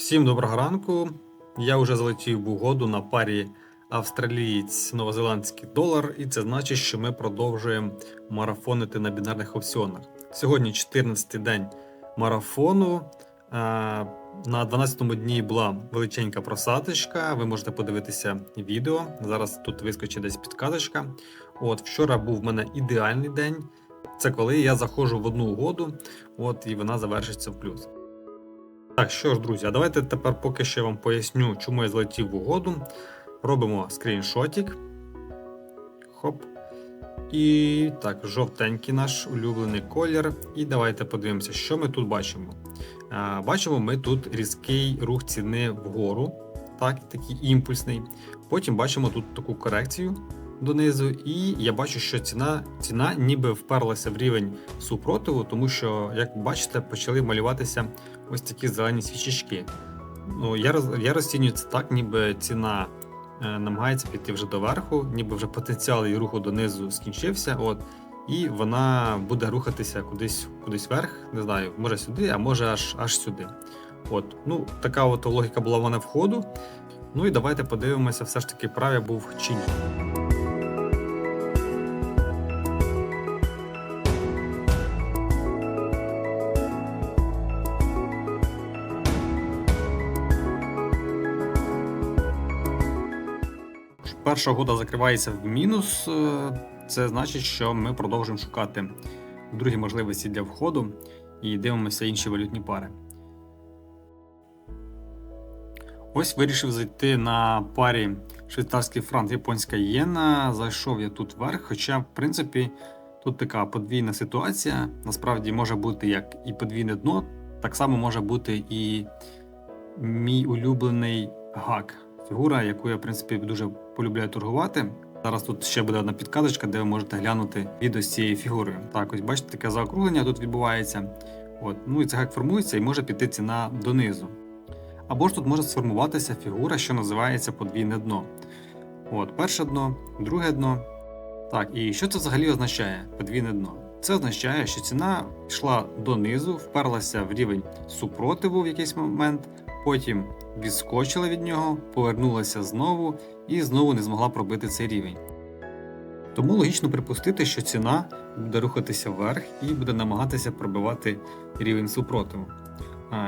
Всім доброго ранку. Я вже залетів в угоду на парі австралієць новозеландський долар, і це значить, що ми продовжуємо марафонити на бінарних опціонах. Сьогодні 14-й день марафону. Е, На 12-му дні була величенька просадочка. Ви можете подивитися відео. Зараз тут вискочить десь підказочка. От вчора був в мене ідеальний день. Це коли я заходжу в одну угоду, от і вона завершиться в плюс. Так, що ж, друзі, а давайте тепер поки я вам поясню, чому я злетів в угоду. Робимо скріншотик. Хоп. І так, жовтенький наш улюблений колір. І давайте подивимося, що ми тут бачимо. А, бачимо ми тут різкий рух ціни вгору, так, такий імпульсний. Потім бачимо тут таку корекцію донизу, і я бачу, що ціна, ціна ніби вперлася в рівень супротиву, тому що, як бачите, почали малюватися ось такі зелені свічечки. Ну, я, я розцінюю це так, ніби ціна е, намагається піти вже доверху, ніби вже потенціал її руху донизу скінчився. От, і вона буде рухатися кудись кудись вверх, не знаю, може сюди, а може аж аж сюди. От, ну, Така от логіка була в мене входу. Ну і давайте подивимося, все ж таки прав я був чи ні. Перша угода закривається в мінус. е, Це значить, що ми продовжуємо шукати другі можливості для входу і дивимося інші валютні пари. Ось вирішив зайти на парі швейцарський франк, японська єна. Зайшов я тут вверх, хоча, в принципі, тут така подвійна ситуація. Насправді може бути як і подвійне дно, так само може бути і мій улюблений гак. Фігура, яку я, в принципі, дуже полюбляю торгувати. Зараз тут ще буде одна підказочка, де ви можете глянути відео з цією фігурою. Так, ось бачите, таке заокруглення тут відбувається. От. Ну і це гак формується і може піти ціна донизу. Або ж тут може сформуватися фігура, що називається подвійне дно. От, перше дно, друге дно. Так, і що це взагалі означає подвійне дно? Це означає, що ціна йшла донизу, вперлася в рівень супротиву в якийсь момент, потім відскочила від нього, повернулася знову і знову не змогла пробити цей рівень. Тому логічно припустити, що ціна буде рухатися вверх і буде намагатися пробивати рівень супротиву.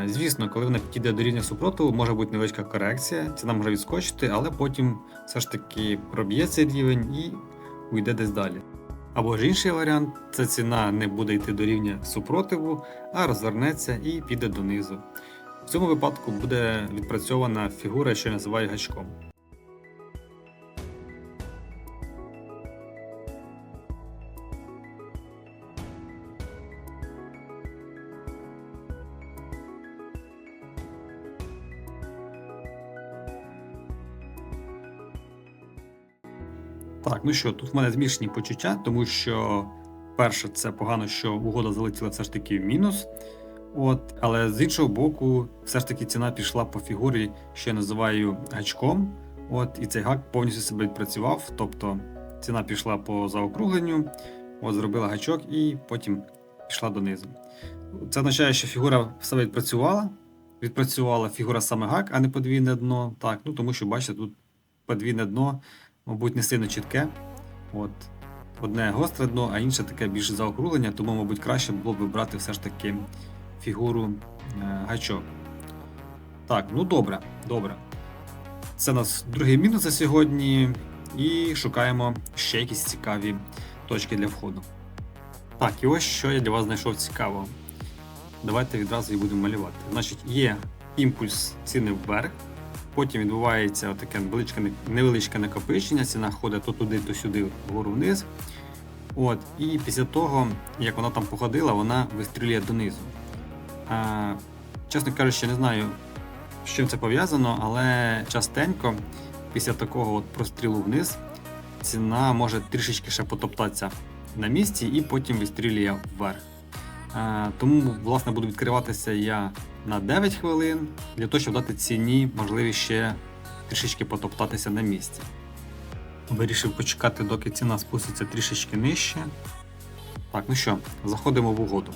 Звісно, коли вона підійде до рівня супротиву, може бути невеличка корекція, ціна може відскочити, але потім все ж таки проб'є цей рівень і уйде десь далі. Або ж інший варіант це ціна не буде йти до рівня супротиву, а розвернеться і піде донизу. В цьому випадку буде відпрацьована фігура, що я називаю гачком. Так, ну що, тут в мене змішані почуття, тому що перше, це погано, що угода залетіла все ж таки в мінус. От, але з іншого боку, все ж таки ціна пішла по фігурі, що я називаю гачком. От, і цей гак повністю себе відпрацював. Тобто ціна пішла по заокругленню, от, зробила гачок і потім пішла донизу. Це означає, що фігура себе відпрацювала. Відпрацювала фігура саме гак, а не подвійне дно. Так, ну тому що, бачите, тут подвійне дно, мабуть, не сильно чітке. От. Одне гостре дно, а інше таке більше заокруглення, тому, мабуть, краще було б вибрати все ж таки фігуру е, гачок. Так, ну добре, добре. Це у нас другий мінус за сьогодні. І шукаємо ще якісь цікаві точки для входу. Так, і ось що я для вас знайшов цікавого. Давайте відразу її будемо малювати. Значить, є імпульс ціни вверх, потім відбувається таке невеличке накопичення, ціна ходить то туди, то сюди, вгору вниз. От, І після того, як вона там походила, вона вистрілює донизу. А, чесно кажучи, не знаю, з чим це пов'язано, але частенько після такого от прострілу вниз ціна може трішечки ще потоптатися на місці і потім вистрілює вверх. А, тому, власне, буду відкриватися я на 9 хвилин для того, щоб дати ціні можливість ще трішечки потоптатися на місці. Вирішив почекати, доки ціна спуститься трішечки нижче. Так, ну що, заходимо в угоду.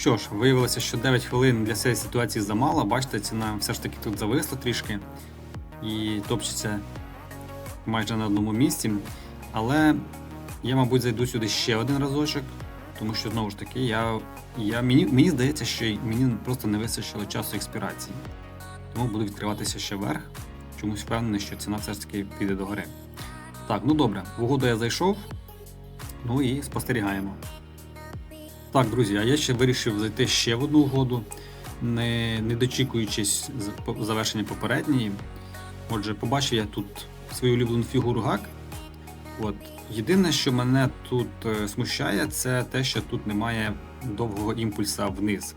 Що ж, виявилося, що 9 хвилин для цієї ситуації замало. Бачите, ціна все ж таки тут зависла трішки і топчеться майже на одному місці. Але я, мабуть, зайду сюди ще один разочок, тому що знову ж таки, я, я, мені, мені здається, що мені просто не вистачило часу експірації. Тому буду відкриватися ще вверх. Чомусь впевнений, що ціна все ж таки піде до гори. Так, ну добре, в угоду я зайшов. Ну і спостерігаємо. Так, друзі, а я ще вирішив зайти ще в одну угоду, не, не дочікуючись завершення попередньої. Отже, побачив я тут свою улюблену фігуру гак. От. Єдине, що мене тут е, смущає, це те, що тут немає довгого імпульса вниз.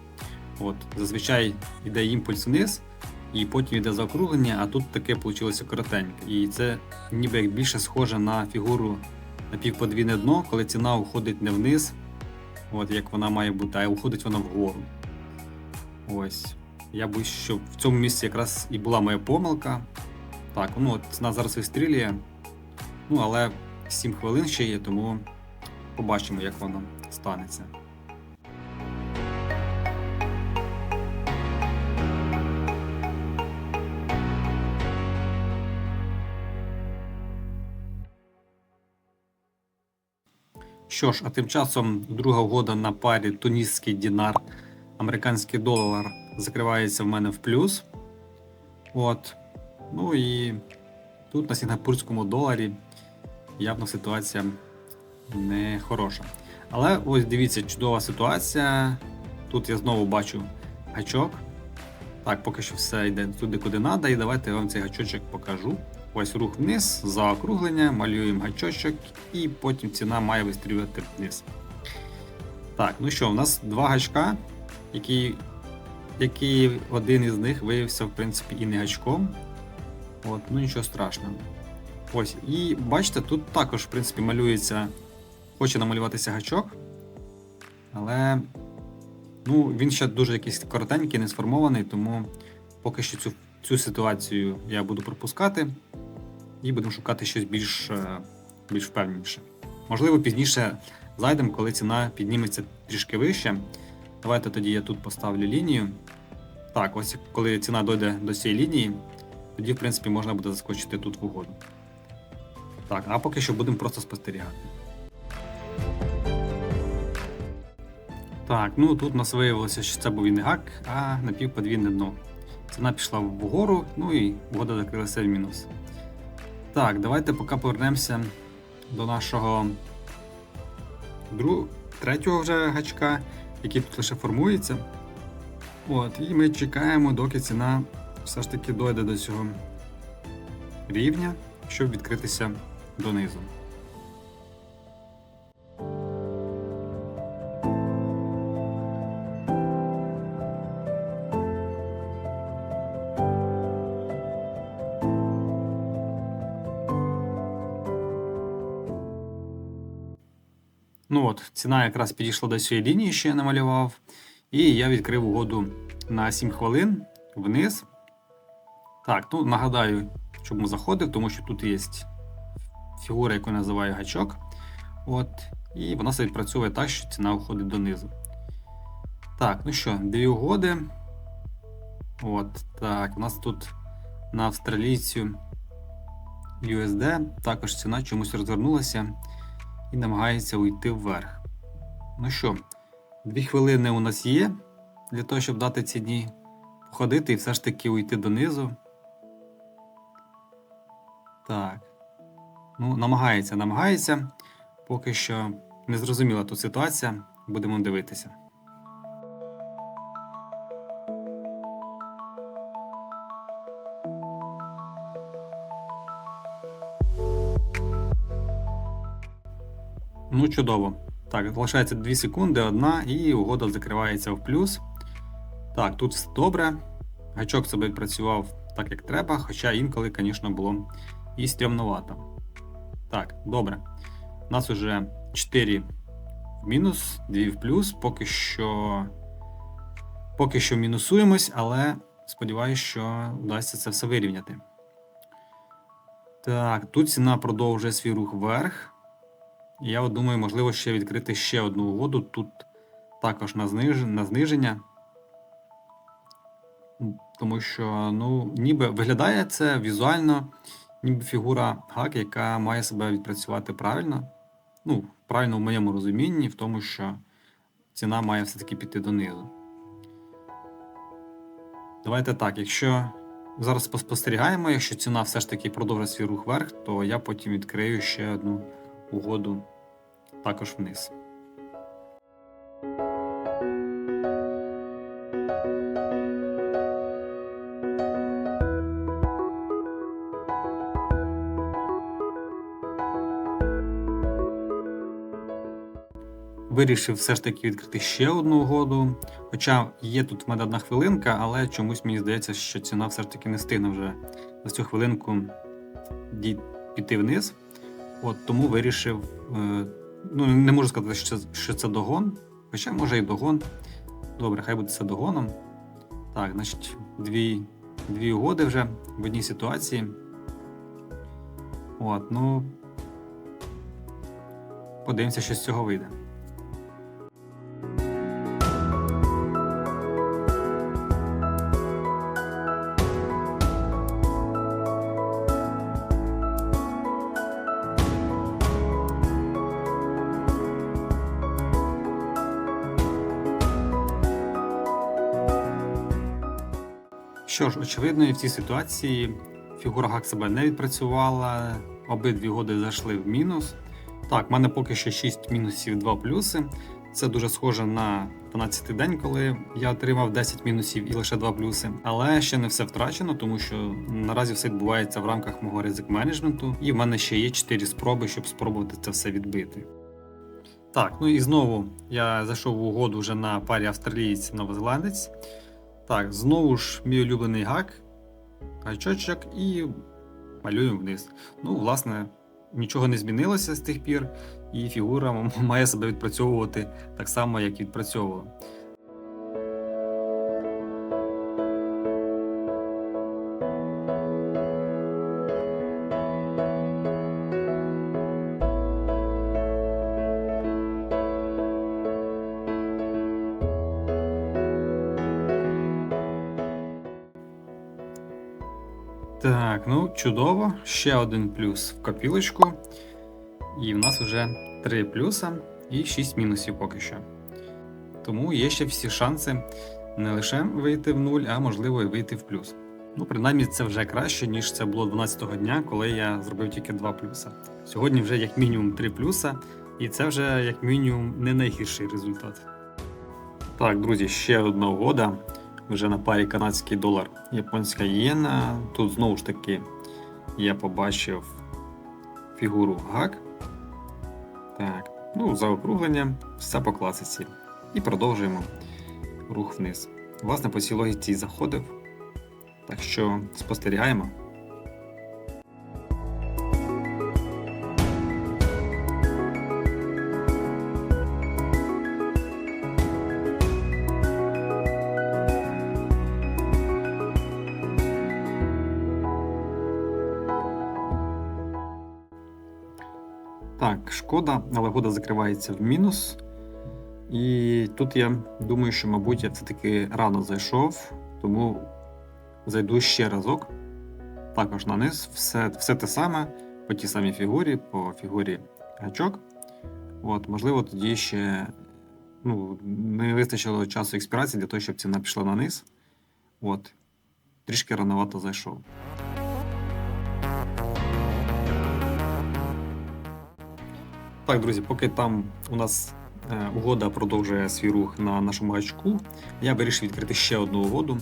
От. Зазвичай йде імпульс вниз, і потім йде заокруглення, а тут таке вийшло коротеньке. І це ніби як більше схоже на фігуру напівподвійне дно, коли ціна уходить не вниз, от як вона має бути, а уходить вона вгору. Ось. Я боюсь, що в цьому місці якраз і була моя помилка. Так, ну от ціна зараз вистрілює. Ну, але 7 хвилин ще є, тому побачимо, як воно станеться. Що ж, а тим часом друга угода на парі тунісський дінар, американський долар закривається в мене в плюс. От. Ну і тут на сінгапурському доларі явно ситуація не хороша. Але ось дивіться, чудова ситуація. Тут я знову бачу гачок. Так, поки що все йде туди, куди треба, і давайте я вам цей гачочок покажу. Ось рух вниз, заокруглення, малюємо гачочок, і потім ціна має вистрілювати вниз. Так, ну що, у нас два гачка, які, які один із них виявився, в принципі, і не гачком. От, ну нічого страшного. Ось, і бачите, тут також, в принципі, малюється, хоче намалюватися гачок, але ну, він ще дуже якийсь коротенький, не сформований, тому поки що цю, цю ситуацію я буду пропускати і будемо шукати щось більш, е, більш впевненіше. Можливо, пізніше зайдемо, коли ціна підніметься трішки вище. Давайте тоді я тут поставлю лінію. Так, ось коли ціна дойде до цієї лінії, тоді, в принципі, можна буде заскочити тут в угоду. Так, а поки що будемо просто спостерігати. Так, ну тут у нас виявилося, що це був і не гак, а напівподвійне дно. Ціна пішла вгору, ну і угода закрилася в мінус. Так, давайте поки повернемося до нашого друг... третього вже гачка, який тут лише формується. От, і ми чекаємо, доки ціна все ж таки дойде до цього рівня, щоб відкритися донизу. Ціна якраз підійшла до цієї лінії, що я намалював. І я відкрив угоду на 7 хвилин вниз. Так, ну нагадаю, чому заходив, тому що тут є фігура, яку називаю гачок. От, і вона собі працює так, що ціна уходить донизу. Так, ну що, дві угоди. От, так, у нас тут на австралійцю USD також ціна чомусь розвернулася і намагається уйти вверх. Ну що, дві хвилини у нас є для того, щоб дати ці дні походити і все ж таки уйти донизу. Так. Ну, намагається, намагається. Поки що не зрозуміла тут ситуація. Будемо дивитися. Ну, чудово. Так, залишається 2 секунди, одна, і угода закривається в плюс. Так, тут все добре. Гачок себе працював так, як треба, хоча інколи, звісно, було і стрімновато. Так, добре. У нас вже 4 в мінус, 2 в плюс. Поки що. Поки що мінусуємось, але сподіваюся, що вдасться це все вирівняти. Так, тут ціна продовжує свій рух вверх. Я от думаю, можливо, ще відкрити ще одну угоду. Тут також на, зниж... на зниження. Тому що, ну, ніби виглядає це візуально, ніби фігура гак, яка має себе відпрацювати правильно. Ну, правильно в моєму розумінні, в тому, що ціна має все-таки піти донизу. Давайте так, якщо зараз поспостерігаємо, якщо ціна все ж таки продовжить свій рух вверх, то я потім відкрию ще одну угоду також вниз. Вирішив все ж таки відкрити ще одну угоду. Хоча є тут в мене одна хвилинка, але чомусь мені здається, що ціна все ж таки не стигне вже за цю хвилинку піти вниз. От тому вирішив. Ну, не можу сказати, що це, що це догон. Хоча може і догон. Добре, хай буде це догоном. Так, значить, дві, дві угоди вже в одній ситуації. От, ну. Подивимося, що з цього вийде. Що ж, очевидно, і в цій ситуації фігура гак себе не відпрацювала, обидві угоди зайшли в мінус. Так, в мене поки що 6 мінусів, 2 плюси. Це дуже схоже на 12-й день, коли я отримав 10 мінусів і лише 2 плюси. Але ще не все втрачено, тому що наразі все відбувається в рамках мого ризик менеджменту, і в мене ще є 4 спроби, щоб спробувати це все відбити. Так, ну і знову я зайшов в угоду вже на парі австралієць-новозеландець. Так, знову ж мій улюблений гак, гачочок і малюємо вниз. Ну, власне, нічого не змінилося з тих пір, і фігура має себе відпрацьовувати так само, як відпрацьовувала. Так, ну чудово. Ще один плюс в копілочку. І в нас вже 3 плюса і 6 мінусів поки що. Тому є ще всі шанси не лише вийти в нуль, а можливо і вийти в плюс. Ну, принаймні, це вже краще, ніж це було 12-го дня, коли я зробив тільки 2 плюса. Сьогодні вже як мінімум 3 плюса, і це вже як мінімум не найгірший результат. Так, друзі, ще одна угода. Вже на парі канадський долар, японська єна. Тут знову ж таки я побачив фігуру гак. Так, ну, заокруглення, все по класиці. І продовжуємо рух вниз. Власне, по цій логіці заходив. Так що спостерігаємо. Шкода, года закривається в мінус. І тут я думаю, що, мабуть, я все-таки рано зайшов, тому зайду ще разок. Також на низ. Все, все те саме по тій самій фігурі, по фігурі гачок. От, можливо, тоді ще ну, не вистачило часу експірації для того, щоб ціна пішла на низ. От, трішки рановато зайшов. Так, друзі, поки там у нас е, угода продовжує свій рух на нашому гачку, я вирішив відкрити ще одну угоду,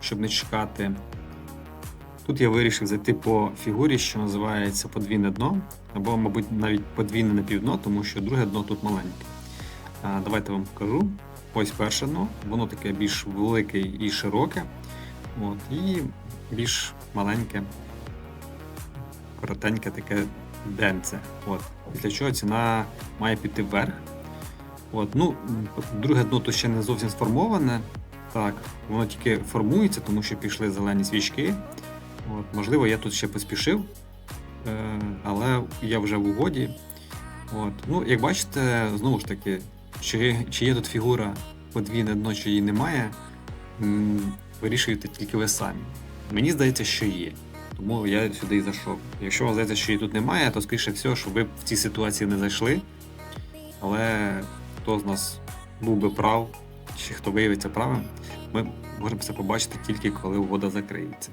щоб не чекати. Тут я вирішив зайти по фігурі, що називається подвійне дно, або, мабуть, навіть подвійне напівдно, тому що друге дно тут маленьке. А, давайте вам покажу. Ось перше дно, воно таке більш велике і широке. От, і більш маленьке, коротеньке таке денце. От. Після чого ціна має піти вверх. От. Ну, друге дно тут ще не зовсім сформоване. Так, воно тільки формується, тому що пішли зелені свічки. От. Можливо, я тут ще поспішив, е, але я вже в угоді. От. Ну, як бачите, знову ж таки, чи, чи є тут фігура подвійне дно, чи її немає, вирішуєте тільки ви самі. Мені здається, що є. Тому я сюди і зайшов. Якщо вам здається, що її тут немає, то скоріше всього, що ви в цій ситуації не зайшли. Але хто з нас був би прав, чи хто виявиться правим, ми можемо це побачити тільки коли угода закриється.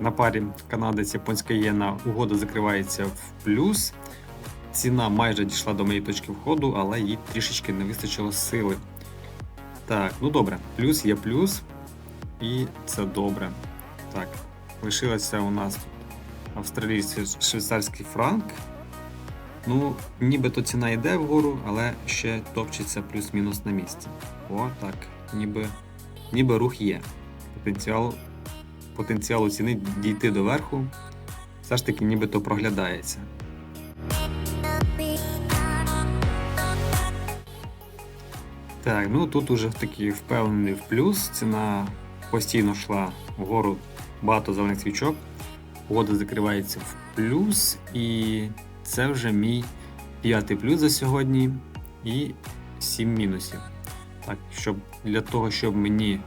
На парі канадець японська єна угода закривається в плюс. Ціна майже дійшла до моєї точки входу, але їй трішечки не вистачило сили. Так, ну добре, плюс є плюс, і це добре. Так, лишилося у нас тут австралійський швейцарський франк. Ну, нібито ціна йде вгору, але ще топчеться плюс-мінус на місці. О, так, ніби, ніби рух є. Потенціал, потенціал ціни дійти до верху все ж таки нібито проглядається. Так, ну тут уже такий впевнений в плюс. Ціна постійно йшла вгору багато зелених свічок. Угода закривається в плюс, і це вже мій п'ятий плюс за сьогодні і 7 мінусів. Так, щоб для того, щоб мені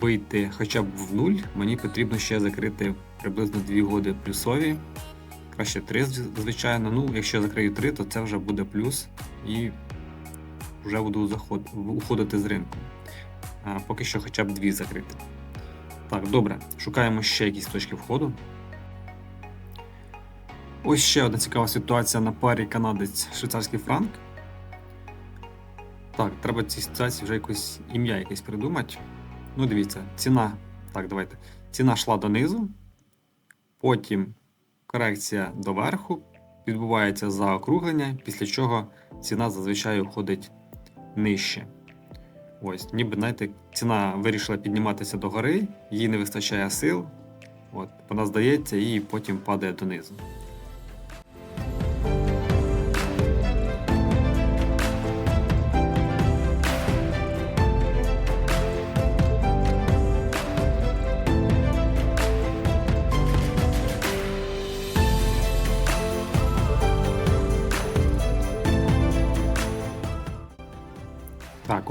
вийти хоча б в нуль, мені потрібно ще закрити приблизно 2 угоди плюсові. Краще 3, звичайно. Ну, якщо я закрию 3, то це вже буде плюс. І вже буду заход... уходити з ринку. А, поки що хоча б дві закрити. Так, добре, шукаємо ще якісь точки входу. Ось ще одна цікава ситуація на парі канадець швейцарський франк. Так, треба цій ситуації вже якось ім'я якесь придумати. Ну, дивіться, ціна. Так, давайте. Ціна йшла донизу, потім корекція доверху, відбувається заокруглення, після чого ціна зазвичай уходить нижче. Ось, ніби, знаєте, ціна вирішила підніматися догори, їй не вистачає сил. От, вона здається і потім падає донизу.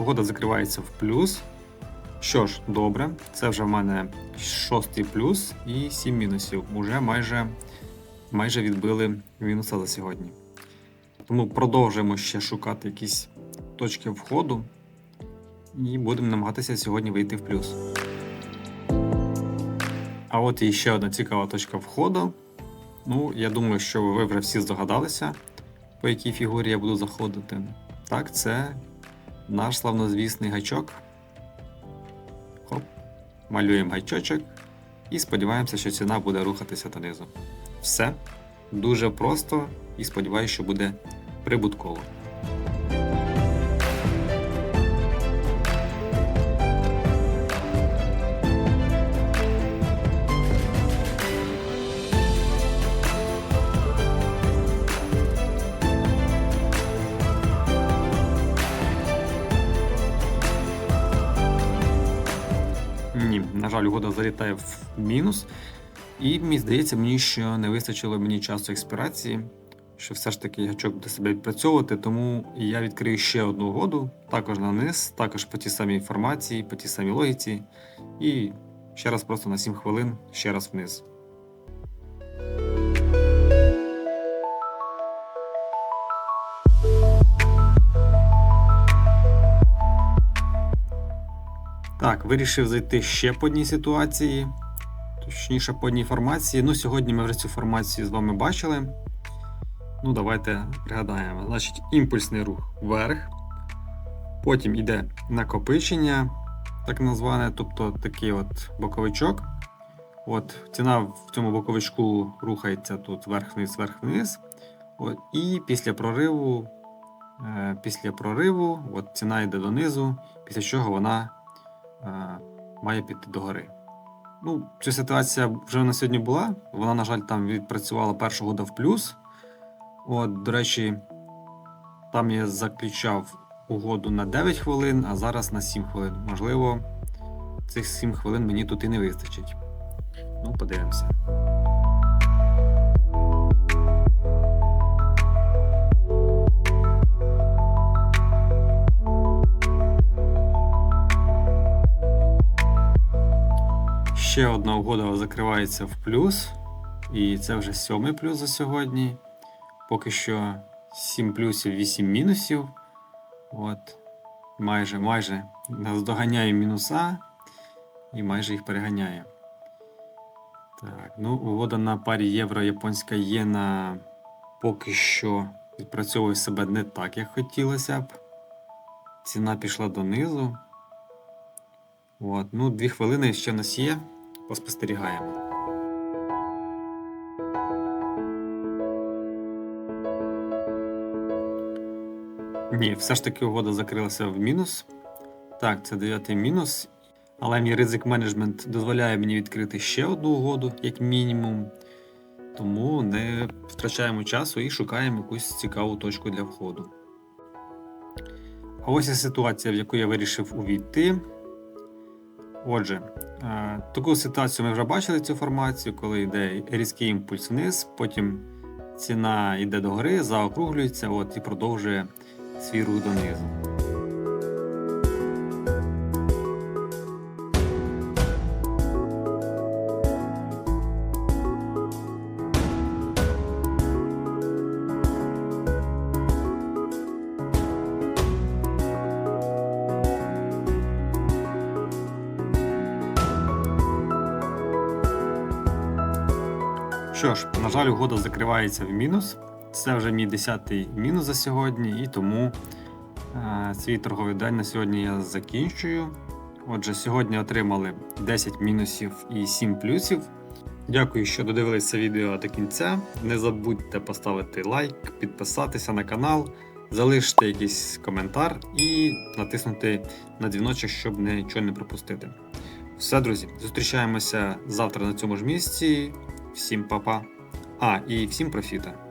Так, закривається в плюс. Що ж, добре, це вже в мене шостий плюс і 7 мінусів. Уже майже, майже відбили мінуса за сьогодні. Тому продовжуємо ще шукати якісь точки входу і будемо намагатися сьогодні вийти в плюс. А от і ще одна цікава точка входу. Ну, я думаю, що ви вже всі здогадалися, по якій фігурі я буду заходити. Так, це наш славнозвісний гачок. Хоп. Малюємо гачочок і сподіваємося, що ціна буде рухатися донизу. Все дуже просто і сподіваюся, що буде прибутково. На залітає в мінус. І мені здається, мені що не вистачило мені часу експірації, що все ж таки гачок буде себе відпрацьовувати, тому я відкрию ще одну угоду, також на низ, також по тій самій інформації, по тій самій логіці. І ще раз просто на 7 хвилин, ще раз вниз. Так, вирішив зайти ще по одній ситуації, точніше по одній формації. Ну, сьогодні ми вже цю формацію з вами бачили. Ну, давайте пригадаємо. Значить, імпульсний рух вверх. Потім йде накопичення, так назване, тобто такий от боковичок. От, Ціна в цьому боковичку рухається тут вверх-вниз, вверх-вниз. І після прориву, е, після прориву от, ціна йде донизу, після чого вона має піти догори. Ну, ця ситуація вже на сьогодні була. Вона, на жаль, там відпрацювала першу года в плюс. От, до речі, там я заключав угоду на 9 хвилин, а зараз на 7 хвилин. Можливо, цих 7 хвилин мені тут і не вистачить. Ну, подивимося. Ще одна угода закривається в плюс. І це вже сьомий плюс за сьогодні. Поки що 7 плюсів, 8 мінусів. От. Майже, майже наздоганяє мінуса і майже їх переганяє. Так, ну, угода на парі євро-японська єна поки що відпрацьовує себе не так, як хотілося б. Ціна пішла донизу. От, ну, дві хвилини ще в нас є. Поспостерігаємо. Ні, все ж таки угода закрилася в мінус. Так, це дев'ятий мінус. Але мій ризик менеджмент дозволяє мені відкрити ще одну угоду, як мінімум. Тому не втрачаємо часу і шукаємо якусь цікаву точку для входу. А ось і ситуація, в яку я вирішив увійти. Отже, е, таку ситуацію ми вже бачили цю формацію, коли йде різкий імпульс вниз, потім ціна йде догори, заокруглюється от, і продовжує свій рух донизу. Що ж, на жаль, угода закривається в мінус. Це вже мій 10-й мінус за сьогодні, і тому е, свій торговий день на сьогодні я закінчую. Отже, сьогодні отримали 10 мінусів і 7 плюсів. Дякую, що додивилися відео до кінця. Не забудьте поставити лайк, підписатися на канал, залишити якийсь коментар і натиснути на дзвіночок, щоб нічого не пропустити. Все, друзі, зустрічаємося завтра на цьому ж місці. Всім па-па. А, і всім профіта.